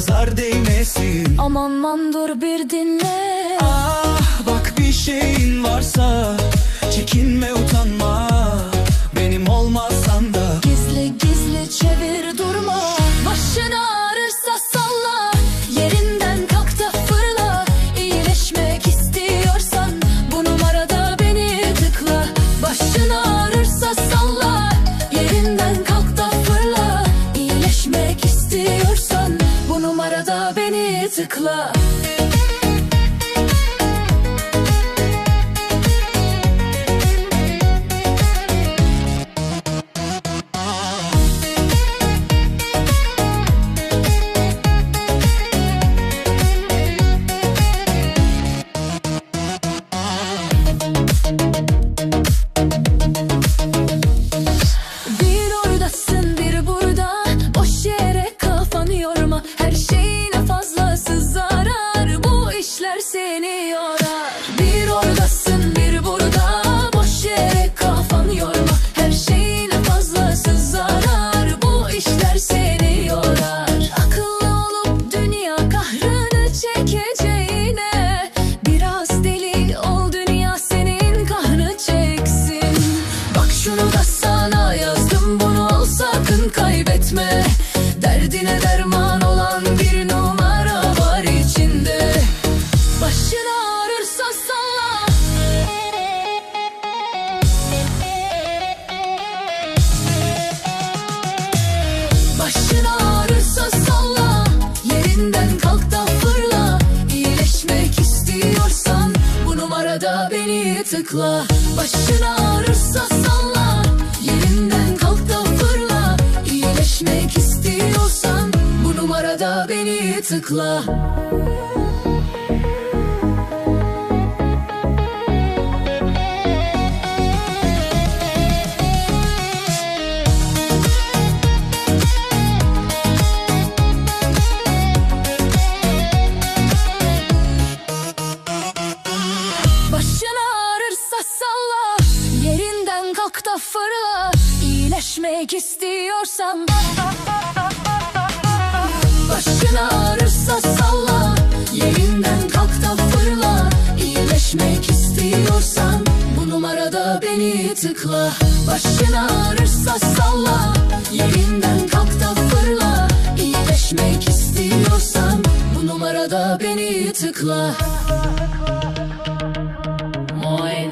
nazar değmesin. Aman man dur bir dinle. Ah bak bir şeyin varsa beni tıkla Yerinden kalk da fırla. İyileşmek istiyorsan Bu numarada beni tıkla. Başın ağrırsa salla. Yerinden kalk da fırla. İyileşmek istiyorsan Bu numarada beni tıkla Da fırla İyileşmek istiyorsan. Başın ağrırsa salla Yerinden kalk da fırla İyileşmek istiyorsan. Bu numarada beni tıkla. Başın ağrırsa salla Yerinden kalk da fırla İyileşmek istiyorsan. Bu numarada beni tıkla. Moin